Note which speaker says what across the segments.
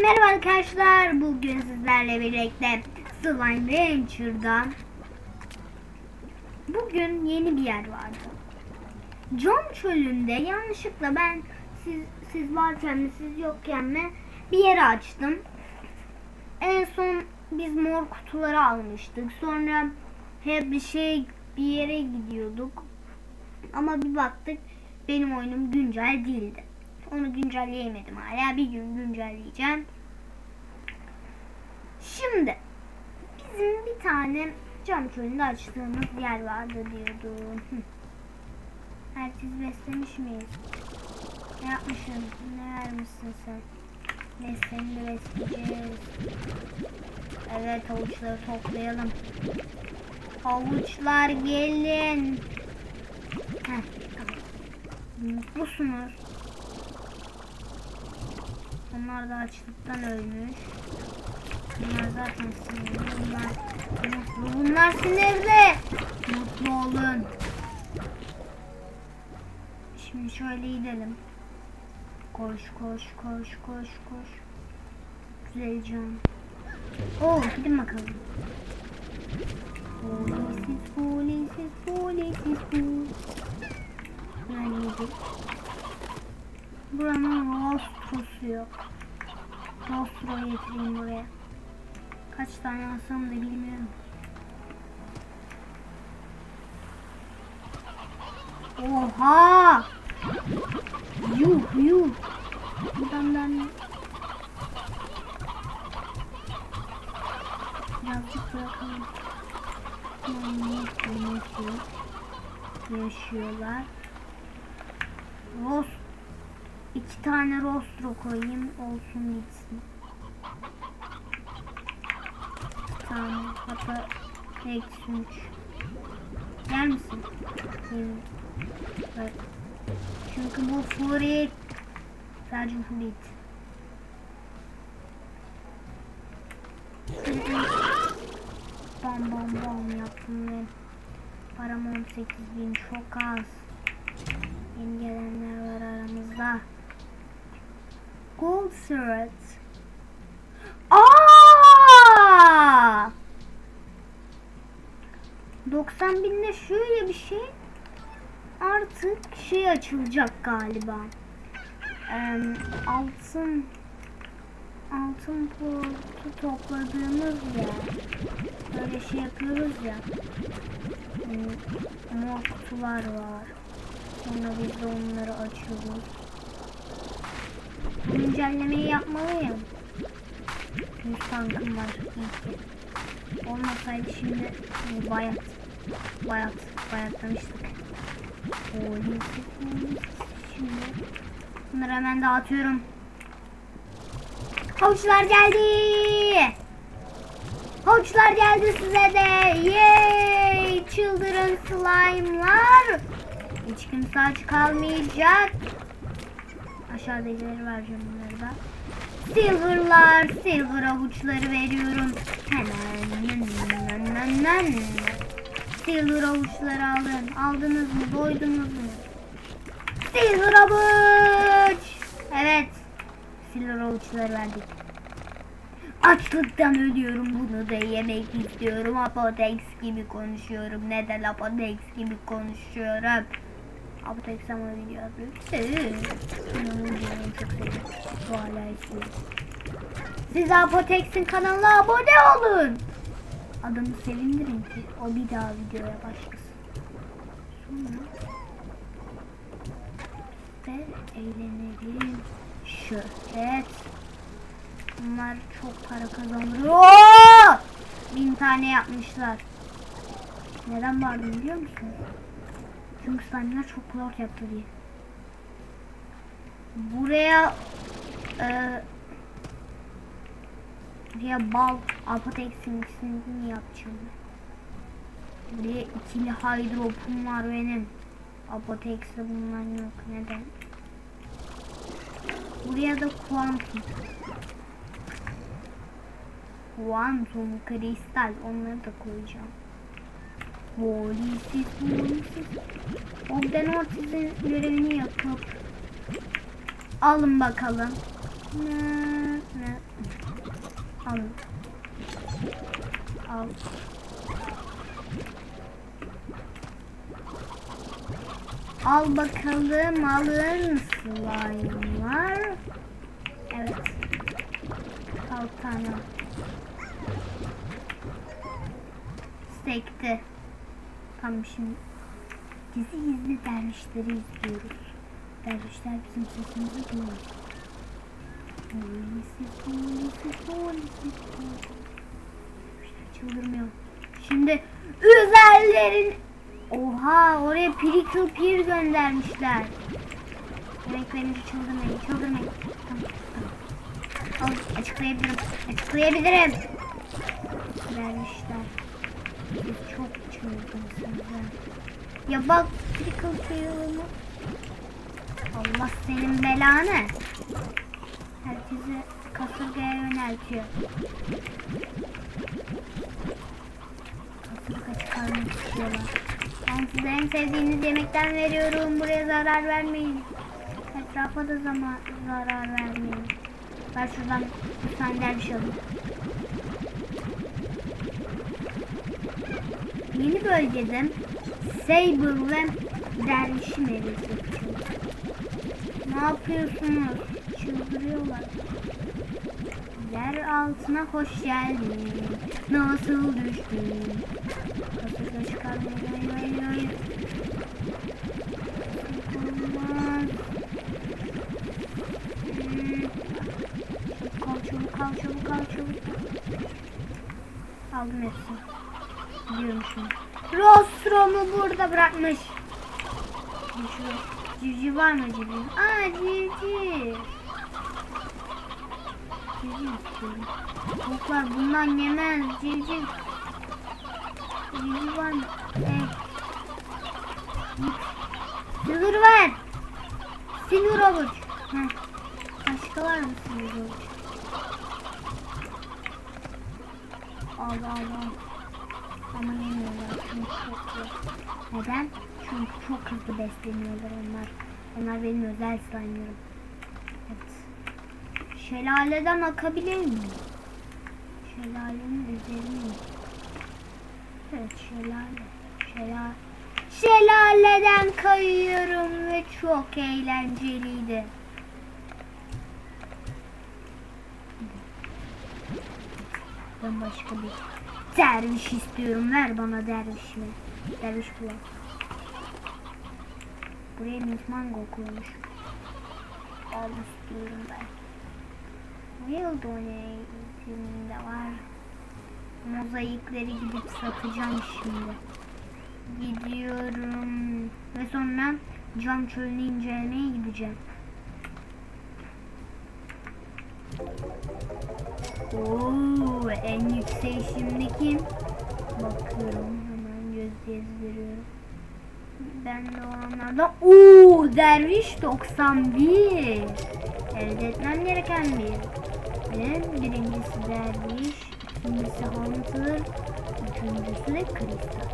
Speaker 1: Merhaba arkadaşlar. Bugün sizlerle birlikte Slime Rancher'da Bugün yeni bir yer vardı. Cam çölünde yanlışlıkla ben siz siz varken mi siz yokken mi bir yeri açtım. En son biz mor kutuları almıştık. Sonra hep bir şey bir yere gidiyorduk. Ama bir baktık benim oyunum güncel değildi. Onu güncelleyemedim hala. Bir gün güncelleyeceğim. Şimdi bizim bir tane cam çölünde açtığımız yer vardı diyordum. Herkes beslemiş miyiz? Ne yapmışsın? Ne vermişsin sen? Neyse seni de besleyeceğiz. Evet havuçları toplayalım. Havuçlar gelin. Heh, tamam. Mutlusunuz. Onlar da açlıktan ölmüş. Bunlar zaten sinirli. Bunlar mutlu. Bunlar sinirli. Mutlu olun. Şimdi şöyle gidelim. Koş koş koş koş koş. Güzel can. Oo gidin bakalım. Polisiz polisiz polisiz polisiz. Yani yedik. Buranın rostrosu yok. Rostro getireyim buraya. Kaç tane alsam da bilmiyorum. Oha! Yuh yuh. Buradan ben birazcık bırakalım. Yaşıyorlar. Rost iki tane rostro koyayım olsun gitsin. Bir tane hatta eksi üç. Yer misin? Evet. Çünkü bu furit sadece furit. Bam bam bam yaptım ve param 18 bin çok az. Yeni gelenler var aramızda. Thread. Aa! 90 binde şöyle bir şey artık şey açılacak galiba. Ee, altın altın portu topladığımız yer. Böyle şey yapıyoruz ya. Mor kutular var. Sonra biz de onları açıyoruz. Güncellemeyi yapmalıyım. Yüz tankım var. Olmasaydı şimdi e, bayat. Bayat. Bayatlamıştık. Oo. Şimdi bunları hemen dağıtıyorum. Havuçlar geldi. Havuçlar geldi size de. Yay! Çıldırın slime'lar. Hiç kimse aç kalmayacak. Aşağıdakileri vereceğim bunları da. Silver'lar, silver avuçları veriyorum. Hemen. Silver avuçları alın. Aldınız mı? Doydunuz mu? Silver avuç. Evet. Silver avuçları verdik. Açlıktan ölüyorum bunu da yemek istiyorum. Apotex gibi konuşuyorum. Neden Apotex gibi konuşuyorum? Apotex ama video yapıyor. Bu hala. Siz Apotex'in kanalına abone olun. Adamı sevindirin ki o bir daha videoya başlasın. Sonra ve eğlenelim. Şöhret. Bunlar çok para kazandırıyor. Oo! Bin tane yapmışlar. Neden bağırdım biliyor musun? Çünkü slime'lar çok lord yaptı diye. Buraya e, buraya bal apotexin ikisini yapacağım. Buraya ikili hydropum var benim. Apotex'te bunlar yok. Neden? Buraya da kuantum. Kuantum kristal onları da koyacağım. Polisiz polisiz. Ogden sizin görevini yapıp alın bakalım. Ne, ne. Al. Al. Al bakalım alın slime'lar. Evet. Altı tane. Sekti. Tamam şimdi gizli gizli dervişleri izliyoruz. Dervişler bizim sesimizi duyuyor. Polisi, polisi, polisi, polisi. Dervişler çıldırmıyor. Şimdi üzerlerin Oha oraya Prickle Pear göndermişler. Yemek verince çıldırmayın, çıldırmayın. Tamam, tamam. Al, açıklayabilirim, açıklayabilirim. Vermişler. Siz çok çılgınsınız. Ya bak Prickle Pear'ını. Allah senin belanı. Herkesi kasırgaya yöneltiyor. Kasırga çıkarmak istiyorlar. Ben size en sevdiğiniz yemekten veriyorum. Buraya zarar vermeyin. Etrafa da zaman zarar vermeyin. Ben şuradan bir tane derviş alayım. Yeni bölgede Sable ve dervişi mevcut. Ne yapıyorsunuz? Çıldırıyorlar. Yer altına hoş geldin. Nasıl düştün? Kasırga çıkarmayın. Hayır hayır hayır. Olmaz. Çabuk al çabuk al çabuk al çabuk al. Aldım hepsini. Gidiyorum şimdi. Rostrom'u burada bırakmış. Şu civciv var mı civciv? Aa civciv. Civciv istiyorum. Tavuklar bundan yemez civciv. Civciv var mı? Evet. Silver var. Silver avuç. Heh. Başka var mı silver avuç? Al al al. Ama yemiyorlar. Neden? Çünkü çok hızlı besleniyorlar onlar. Onlar benim özel slime'larım. Evet. Şelaleden akabilir miyim? Şelalenin üzerine. Evet şelale. Şelale. Şelaleden kayıyorum ve çok eğlenceliydi. Ben başka bir derviş istiyorum. Ver bana dervişimi. Derviş kulak. Buraya Mint Mango koymuş. Al istiyorum ben. Will Donate'in de var. Mozaikleri gidip satacağım şimdi. Gidiyorum. Ve sonra cam çölünü incelemeye gideceğim. Oo, en yüksek şimdi kim? Bakıyorum hemen göz gezdiriyorum. Ben de olanlardan. Ooo derviş 91 elde etmem gereken bir. Ve birincisi derviş ikincisi hunter üçüncüsü de kristal.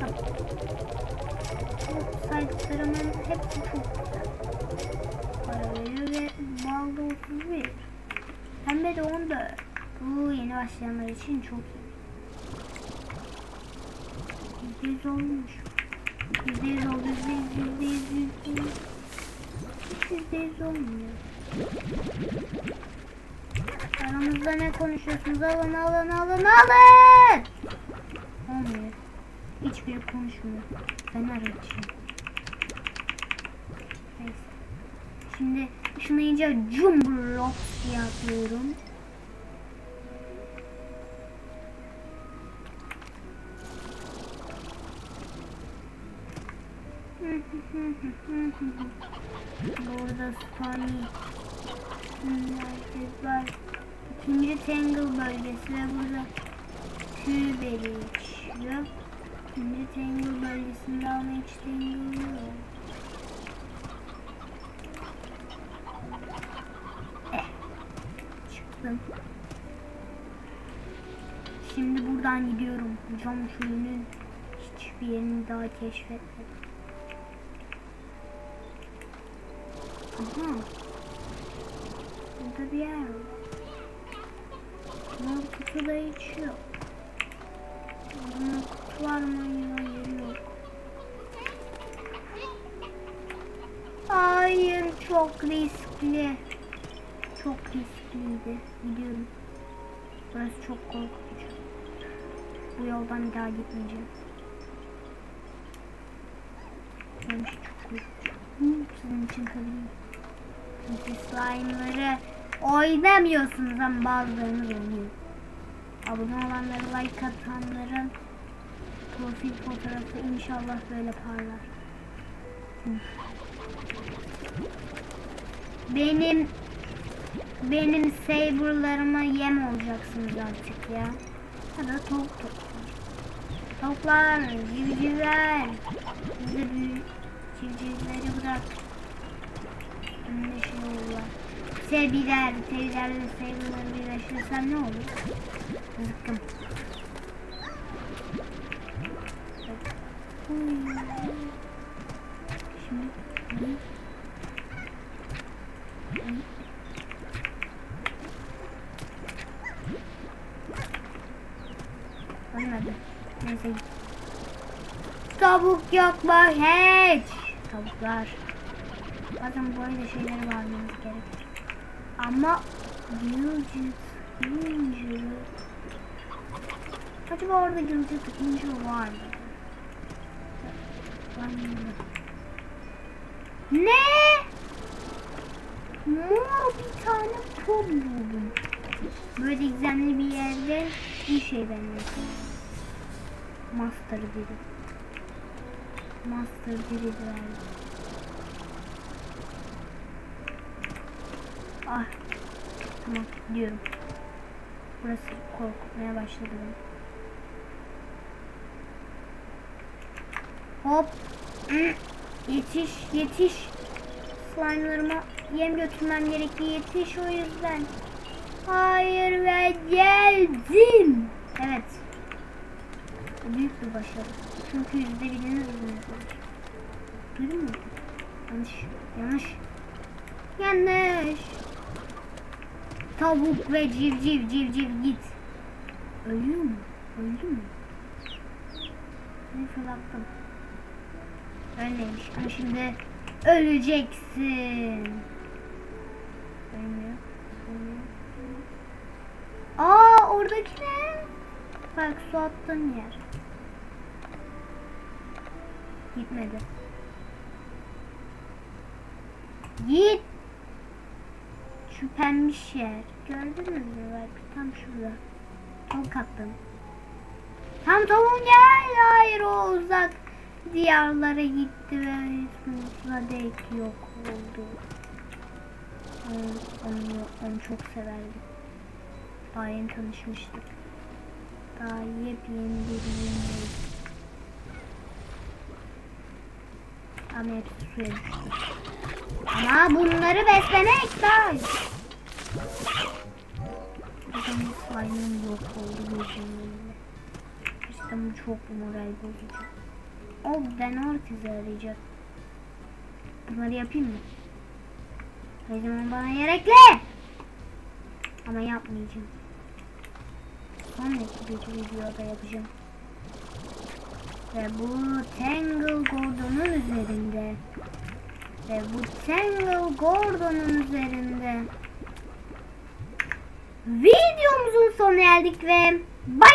Speaker 1: Tamam. Bu saydıklarımın hepsi çok güzel. Para veriyor ve balda 31 pembe de 14 bu yeni başlayanlar için çok iyi. Yüz olmuş Yüzde yüz oldu, yüzde yüz, yüzde yüz, yüzde yüz. Hiç yüzde yüz olmuyor. Aramızda ne konuşuyorsunuz? Alın, alın, alın, alın! Olmuyor. Hiçbiri konuşmuyor. Ben arayacağım. Neyse. Şimdi ışınlayınca Jumblok diye atlıyorum. Burada Sony merkez var. İkinci Tangle bölgesi ve burada Tüberi geçiyor. İkinci Tangle bölgesinde ama hiç Tangle yok. Eh. Şimdi buradan gidiyorum. Cam çölünün hiçbir yerini daha keşfetmedim. Aha. Burada bir yer var. Mor kutuda hiç yok. Kutu mı? Hayır çok riskli. Çok riskliydi. Gidiyorum. Burası çok korkutucu. Bu yoldan bir daha gitmeyeceğim. Benim için çok korkutucu. Hı, Sizin için tabii. Çünkü slime'ları oynamıyorsunuz ama bazılarınız oynuyor. Abone olanlara like atanların profil fotoğrafı inşallah böyle parlar. Benim benim saberlarıma yem olacaksınız artık ya. Ya da tavuk toplar. Tavuklar, civcivler. Bize büyük civcivleri bırak. Olurlar. Sevgiler, sevgiler ve saberları birleştirsem ne olur? Zıkkım. Şimdi. Tavuk yok mu hiç? Tavuklar. Bazen böyle şeyleri varmamız gerekir. Ama gülcük, incir. Acaba orada gülcük, incir var mı? Ne? Mor bir tane pul buldum. Böyle gizemli bir yerde bir şey benziyor. Master biri. Master biri verdi. Ah. Tamam gidiyorum. Burası korkutmaya başladı beni. Hop. Hı. Yetiş, yetiş. Slime'larıma yem götürmem gerekiyor. Yetiş o yüzden. Hayır ve geldim. Evet. Büyük bir başarı. Çünkü yüzde biriniz bulunur. Duydun mu? Yanlış. Yanlış. Yanlış. Tavuk ve civciv civciv git. Ölüyor mu? Öldü mü? Ne fırlattım. Öyleymiş ama şimdi öleceksin. Aa oradaki ne? Bak su attığın yer. Gitmedi. Git. Şu pembiş yer. Gördünüz mü? Bak tam şurada. Tavuk attım. Tam tavuğun gel. Hayır o uzak diyarlara gitti ve sonsuza dek yok oldu. Onu, onu, onu çok severdim. Daha yeni tanışmıştık. Daha yepyeni bir yenilik. Ama hepsi. Ama bunları beslemek lazım. Benim slime'ım yok oldu önünde. İşte çok moral bozucu. O ben ortizi arayacak. Bunları yapayım mı? Her zaman bana gerekli. Ama yapmayacağım. Sonraki bir videoda yapacağım. Ve bu Tangle Gordon'un üzerinde. Ve bu Tangle Gordon'un üzerinde. Videomuzun sonuna geldik ve bye